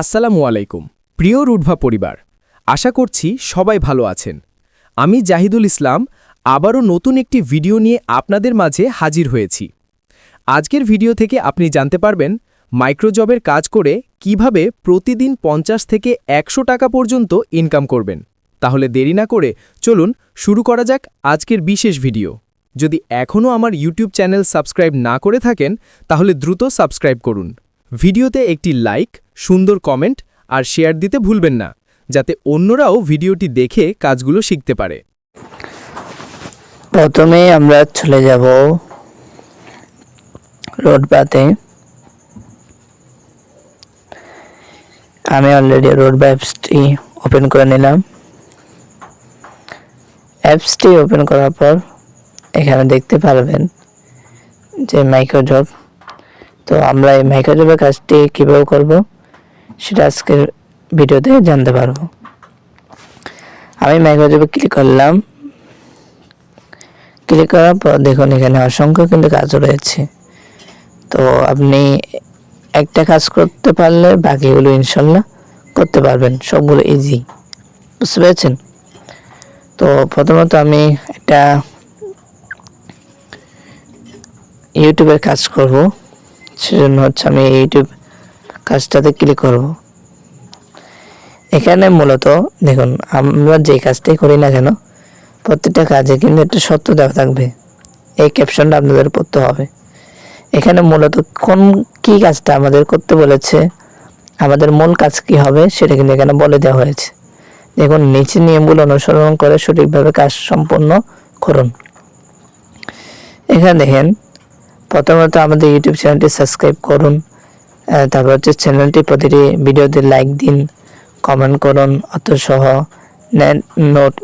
আসসালামু আলাইকুম, প্রিয় রুডভা পরিবার। আশা করছি সবাই ভালো আছেন। আমি জাহিদুল ইসলাম, আবারও নতুন একটি ভিডিও নিয়ে আপনাদের মাঝে হাজির হয়েছি। আজকের ভিডিও থেকে আপনি জানতে পারবেন মাইক্রোজবের কাজ করে কীভাবে প্রতিদিন পঞ্চাশ থেকে একশো টাকা পর্যন্ত ইনকাম করবেন। তাহলে দেরি না করে চলুন শুরু করা যাক আজকের বিশেষ ভিডিও। যদি এখনও আমার ইউটিউব চ্যানেল সাবস্ক্রাইব না করে থাকেন, তাহলে দ্রুত সাবস্ক্রাইব করুন। ভিডিওতে একটি লাইক, সুন্দর কমেন্ট আর শেয়ার দিতে ভুলবেন না, যাতে অন্যরাও ভিডিওটি দেখে কাজগুলো শিখতে পারে। প্রথমেই আমরা চলে যাব রোড পাতে আমি অলরেডি রোড অ্যাপসটি ওপেন করে নিলাম। অ্যাপসটি ওপেন করার পর এখানে দেখতে পারবেন যে মাইক্রোজব তো আমরা এই মাইক্রোজবের কাজটি কীভাবে করব সেটা আজকের ভিডিওতে জানতে পারব। আমি মাইক্রোজবে ক্লিক করলাম। ক্লিক করার পর দেখুন এখানে অসংখ্য কিন্তু কাজ রয়েছে। তো আপনি একটা কাজ করতে পারলে বাকিগুলো ইনশাল্লাহ করতে পারবেন, সবগুলো ইজি বুঝতে পেরেছেন? তো প্রথমত আমি একটা ইউটিউবের কাজ করব। সেজন্য হচ্ছে আমি ইউটিউব কাজটাতে ক্লিক করব। এখানে মূলত, দেখুন, আমরা যে কাজটাই করি না কেন, প্রত্যেকটা কাজে কিন্তু একটা সত্য দেওয়া থাকবে। এই ক্যাপশনটা আপনাদের পড়তে হবে। এখানে মূলত কোন, কি কাজটা আমাদের করতে বলেছে, আমাদের মূল কাজ কি হবে, সেটা কিন্তু এখানে বলে দেওয়া হয়েছে। দেখুন, নিচে নিয়মগুলো অনুসরণ করে সঠিকভাবে কাজ সম্পন্ন করুন। এখানে দেখেন প্রথমত আমাদের ইউটিউব চ্যানেলটি সাবস্ক্রাইব করুন তারপর হচ্ছে চ্যানেলটি প্রতিটি ভিডিওতে লাইক দিন কমেন্ট করুন অত সহ নোট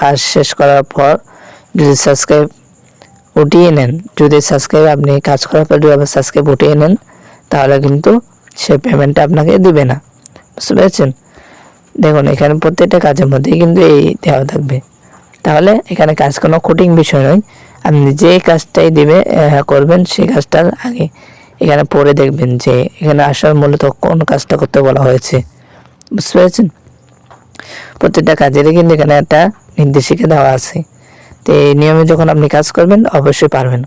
কাজ শেষ করার পর যদি সাবস্ক্রাইব উঠিয়ে নেন, যদি সাবস্ক্রাইব আপনি কাজ করার পর যদি আবার সাবস্ক্রাইব উঠিয়ে নেন, তাহলে কিন্তু সে পেমেন্টটা আপনাকে দিবে না। বুঝতে পেরেছেন? দেখুন, এখানে প্রত্যেকটা কাজের মধ্যেই কিন্তু এই দেওয়া থাকবে। তাহলে এখানে কাজ কোনো কঠিন বিষয় নয়। আপনি যে কাজটাই দিবে করবেন সেই কাজটার আগে এখানে পড়ে দেখবেন যে এখানে আসার মূলত কোন কাজটা করতে বলা হয়েছে। বুঝতে পেরেছেন? প্রত্যেকটা কাজেরই কিন্তু এখানে একটা নির্দেশিকা দেওয়া আছে। তো এই নিয়মে যখন আপনি কাজ করবেন, অবশ্যই পারবেন।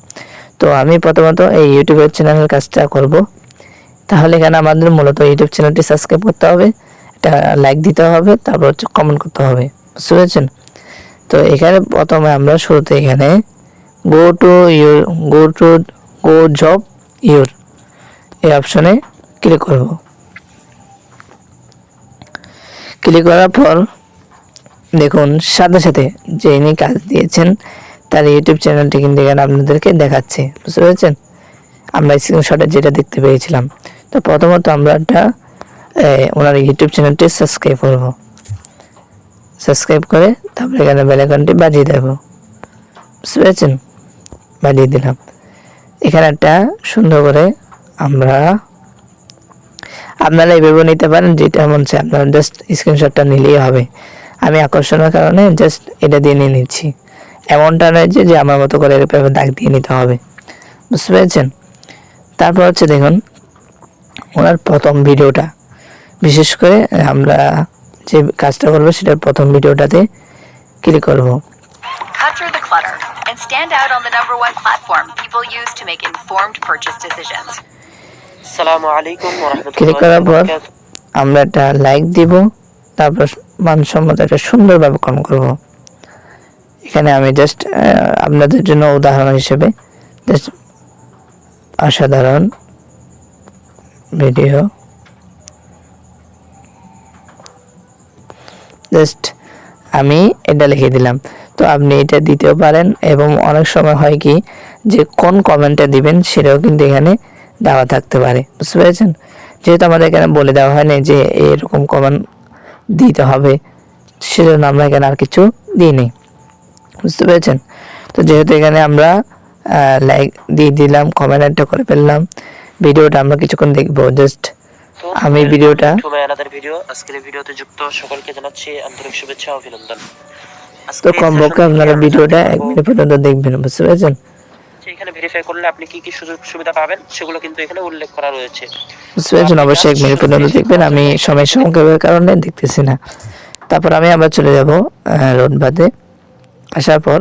তো আমি প্রথমত এই ইউটিউবের চ্যানেলের কাজটা করব। তাহলে এখানে আমাদের মূলত ইউটিউব চ্যানেলটি সাবস্ক্রাইব করতে হবে, একটা লাইক দিতে হবে, তারপর হচ্ছে কমেন্ট করতে হবে। বুঝতে পেরেছেন? তো এখানে প্রথমে আমরা শুরুতে এখানে go to your go to go job your এই অপশনে ক্লিক করব। ক্লিক করার পর দেখুন, সাথে সাথে যে ইনি কাজ দিয়েছেন, তার ইউটিউব চ্যানেলটি কিন্তু এখানে আপনাদেরকে দেখাচ্ছে। বুঝতে পেরেছেন? আমরা স্ক্রিনশটে যেটা দেখতে পেয়েছিলাম। তো প্রথমত আমরা একটা ওনার ইউটিউব চ্যানেলটি সাবস্ক্রাইব করব। সাবস্ক্রাইব করে তারপরে এখানে বেলাইকনটি বাজিয়ে দেব। বুঝতে পেরেছেন? বাজিয়ে দিলাম। এখানে একটা সুন্দর করে আমরা, আপনারা এইভাবে নিতে পারেন, যেটা মন চায় আপনারা জাস্ট স্ক্রিনশটটা নিলেই হবে। আমি আকর্ষণের কারণে জাস্ট এটা দিয়ে নিয়ে নিচ্ছি। এমনটা নয় যে আমার মতো করে এভাবে দাগ দিয়ে নিতে হবে। বুঝতে পেরেছেন? তারপর হচ্ছে দেখুন, ওনার প্রথম ভিডিওটা। বিশেষ করে আমরা যে কাজটা করব, সেটার প্রথম ভিডিওটাতে ক্লিক করব। Stand out on the number one platform people use to make informed purchase decisions. আসসালামু আলাইকুম ক্লিক করার পর? আমরা একটা লাইক দিব তারপর মানসম্মত একটা সুন্দরভাবে কম করব। এখানে আমি জাস্ট আপনাদের জন্য উদাহরণ হিসেবে জাস্ট অসাধারণ ভিডিও জাস্ট আমি এটা লিখে দিলাম। তো আপনি এটা দিতেও পারেন এবং অনেক সময় হয় কি যে কোন কমেন্টটা দিবেন সেটাও কিন্তু এখানে দেওয়া থাকতে পারে। বুঝতে পেরেছেন? যেহেতু আমাদের এখানে বলে দেওয়া হয়নি যে এরকম কমেন্ট দিতে হবে সেজন্য আমরা এখানে আর কিছু দিইনি। বুঝতে পেরেছেন? তো যেহেতু এখানে আমরা লাইক দিয়ে দিলাম কমেন্ট একটা করে ফেললাম ভিডিওটা আমরা কিছুক্ষণ দেখব। জাস্ট আমি ভিডিওটা ভিডিও আজকের ভিডিওতে যুক্ত সকলকে জানাচ্ছি আন্তরিক শুভেচ্ছা অভিনন্দন। তো কমপক্ষে আপনারা ভিডিওটা এক মিনিট পর্যন্ত দেখবেন বুঝতে পেরেছেন? এখানে ভেরিফাই করলে আপনি কি কি সুযোগ সুবিধা পাবেন সেগুলো কিন্তু এখানে উল্লেখ করা রয়েছে। বুঝতে পেরেছেন? অবশ্যই এক মিনিট পর্যন্ত দেখবেন আমি সময় সংক্ষেপের কারণে দেখতেছি না। তারপর আমি আবার চলে যাব রোড বাদে আসার পর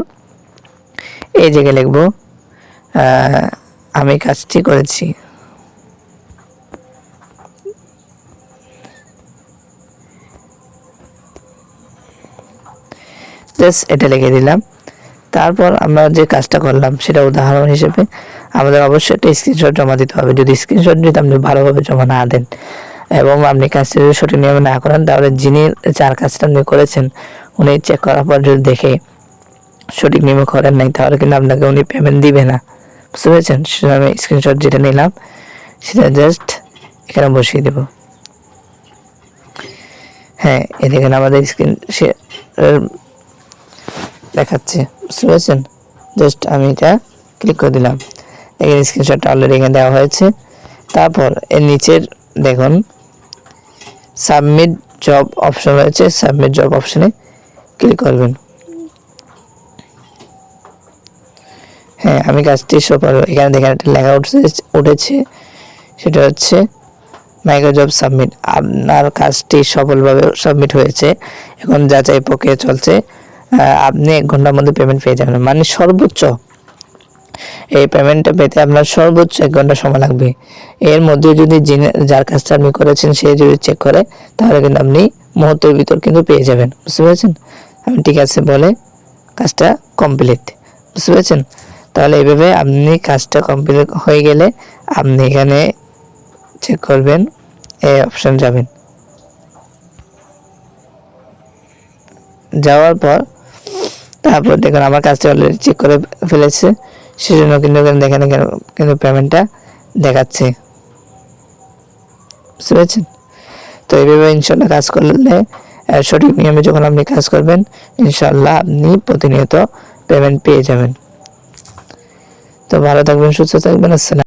এই জায়গায় লিখব আহ, আমি কাজটি করেছি। জাস্ট এটা লিখে দিলাম। তারপর আমরা যে কাজটা করলাম সেটা উদাহরণ হিসেবে আমাদের অবশ্যই একটা স্ক্রিনশট জমা দিতে হবে। যদি স্ক্রিনশট যদি আপনি ভালোভাবে জমা না দেন এবং আপনি কাজটা যদি সঠিক নিয়মে না করেন, তাহলে যিনি যার কাজটা আপনি করেছেন, উনি চেক করার পর যদি দেখে সঠিক নিয়মে করেন নাই, তাহলে কিন্তু আপনাকে উনি পেমেন্ট দিবে না। বুঝতে পেরেছেন? সেটা আমি স্ক্রিনশট যেটা নিলাম, সেটা জাস্ট এখানে বসিয়ে দেব। হ্যাঁ এ দেখেন আমাদের স্ক্রিন দেখাচ্ছে। বুঝতে পেরেছেন? জাস্ট আমি এটা ক্লিক করে দিলাম। এখানে স্ক্রিনশটটা অলরেডি এখানে দেওয়া হয়েছে। তারপর এর নিচের দেখুন সাবমিট জব অপশন রয়েছে। সাবমিট জব অপশনে ক্লিক করবেন। হ্যাঁ আমি কাজটি সফল এখানে দেখেন একটা লেখা উঠছে, উঠেছে। সেটা হচ্ছে মাইক্রো জব সাবমিট আপনার কাজটি সফলভাবে সাবমিট হয়েছে। এখন যাচাই প্রক্রিয়া চলছে। আপনি এক ঘণ্টার মধ্যে পেমেন্ট পেয়ে যাবেন। মানে সর্বোচ্চ, এই পেমেন্টটা পেতে আপনার সর্বোচ্চ এক ঘণ্টা সময় লাগবে। এর মধ্যে যদি যার কাজটা আপনি করেছেন, সে যদি চেক করে, তাহলে কিন্তু আপনি মুহূর্তের ভিতর কিন্তু পেয়ে যাবেন। বুঝতে পেরেছেন? আমি ঠিক আছে বলে কাজটা কমপ্লিট বুঝতে পেরেছেন? তাহলে এইভাবে আপনি কাজটা কমপ্লিট হয়ে গেলে আপনি এখানে চেক করবেন, এই অপশন যাবেন। যাওয়ার পর তারপর দেখুন, আমার কাজটা অলরেডি চেক করে ফেলেছে। সেজন্য কিন্তু দেখেন কিন্তু পেমেন্টটা দেখাচ্ছে। বুঝতে পেরেছেন? তো এইভাবে ইনশাল্লাহ কাজ করলে সঠিক নিয়মে যখন আপনি কাজ করবেন, ইনশাল্লাহ আপনি প্রতিনিয়ত পেমেন্ট পেয়ে যাবেন। তো ভালো থাকবেন, সুস্থ থাকবেন, আসসালাম।